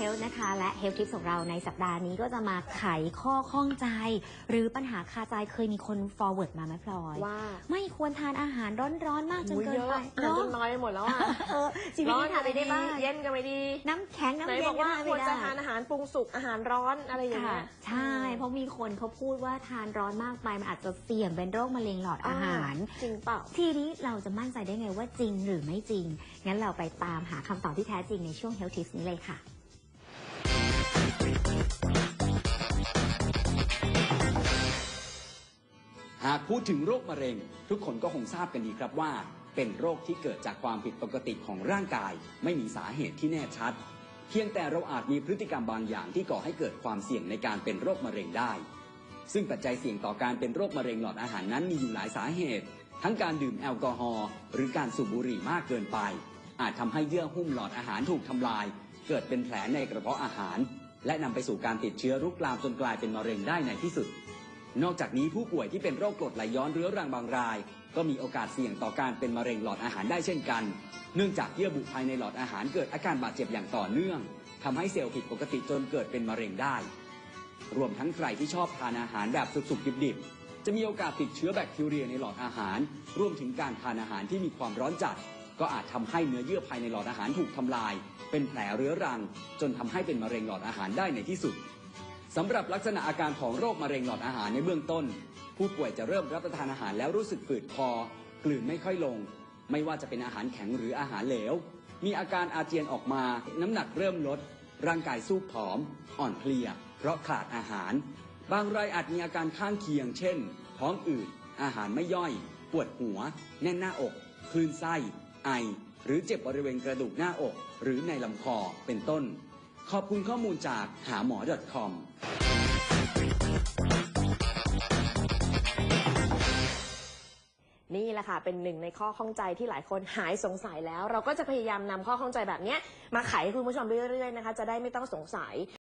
Health นะคะ และ Health Tips ของเราในสัปดาห์นี้ก็จะมาไขข้อข้องใจ หรือปัญหาคาใจเคยมีคน forward มาไหมพลอย ว่าไม่ควรทานอาหารร้อนๆ มากจนอุ๊ยเกินเยอะไปอ่านจเนาะนน้อยไปหมดแล้วอะเออชีวิตนี้ทานอะไรได้บ้างเย็นก็ไม่ดี น้ำแข็งน้ำไหนเย็บอนกก็ว่าทานคไม่วรได้จะทานอาหารปรุงสุกอาหารร้อนอะไรอย่างค่ะเงี้ยใช่ เพราะมีคนเขาพูดว่าทานร้อนมากไปมันอาจจะเสี่ยงเป็นโรคมะเร็งหลอดอาหารจริงเปล่าทีนี้เราจะมั่นใจได้ไงว่าจริงหรือไม่จริงงั้นเราไปตามหาคำตอบที่แท้จริงในช่วง Health Tips นี้เลยค่ะ หากพูดถึงโรคมะเร็ง ทุกคนก็คงทราบกันดีครับว่า เป็นโรคที่เกิดจากความผิดปกติของร่างกาย ไม่มีสาเหตุที่แน่ชัด เพียงแต่เราอาจมีพฤติกรรมบางอย่างที่ก่อให้เกิดความเสี่ยงในการเป็นโรคมะเร็งได้ ซึ่งปัจจัยเสี่ยงต่อการเป็นโรคมะเร็งหลอดอาหารนั้นมีอยู่หลายสาเหตุ ทั้งการดื่มแอลกอฮอล์หรือการสูบบุหรี่มากเกินไป อาจทำให้เยื่อหุ้มหลอดอาหารถูกทำลาย เกิดเป็นแผลในกระเพาะอาหาร และนำไปสู่การติดเชื้อรุกลามจนกลายเป็นมะเร็งได้ในที่สุด นอกจากนี้ผู้ป่วยที่เป็นโรคกรดไหลย้อนเรื้อรังบางราย ก็มีโอกาสเสี่ยงต่อการเป็นมะเร็งหลอดอาหารได้เช่นกัน เนื่องจากเยื่อบุภายในหลอดอาหารเกิดอาการบาดเจ็บอย่างต่อเนื่องทำให้เซลล์ผิดปกติจนเกิดเป็นมะเร็งได้ รวมทั้งใครที่ชอบทานอาหารแบบสุกๆดิบๆจะมีโอกาสติดเชื้อแบคทีเรียในหลอดอาหาร รวมถึงการทานอาหารที่มีความร้อนจัด ก็อาจทำให้เนื้อเยื่อภายในหลอดอาหารถูกทำลาย เป็นแผลเรื้อรัง จนทำให้เป็นมะเร็งหลอดอาหารได้ในที่สุดสำหรับลักษณะอาการของโรคมะเร็งหลอดอาหารในเบื้องต้น ผู้ป่วยจะเริ่มรับประทานอาหารแล้วรู้สึกฝืดคอกลืนไม่ค่อยลง ไม่ว่าจะเป็นอาหารแข็งหรืออาหารเหลว มีอาการอาเจียนออกมา น้ำหนักเริ่มลด ร่างกายสู้ผอม อ่อนเพลีย เพราะขาดอาหาร บางรายอาจมีอาการข้างเคียง เช่น ท้องอืด อาหารไม่ย่อย ปวดหัว แน่นหน้าอก คลื่นไส้ ไอ หรือเจ็บบริเวณกระดูกหน้าอก หรือในลำคอเป็นต้น ขอบคุณข้อมูลจากหาหมอ .com นี่แหละค่ะเป็นหนึ่งในข้อข้องใจที่หลายคนหายสงสัยแล้ว เราก็จะพยายามนำข้อข้องใจแบบเนี้ยมาไขให้คุณผู้ชมเรื่อยๆนะคะ จะได้ไม่ต้องสงสัย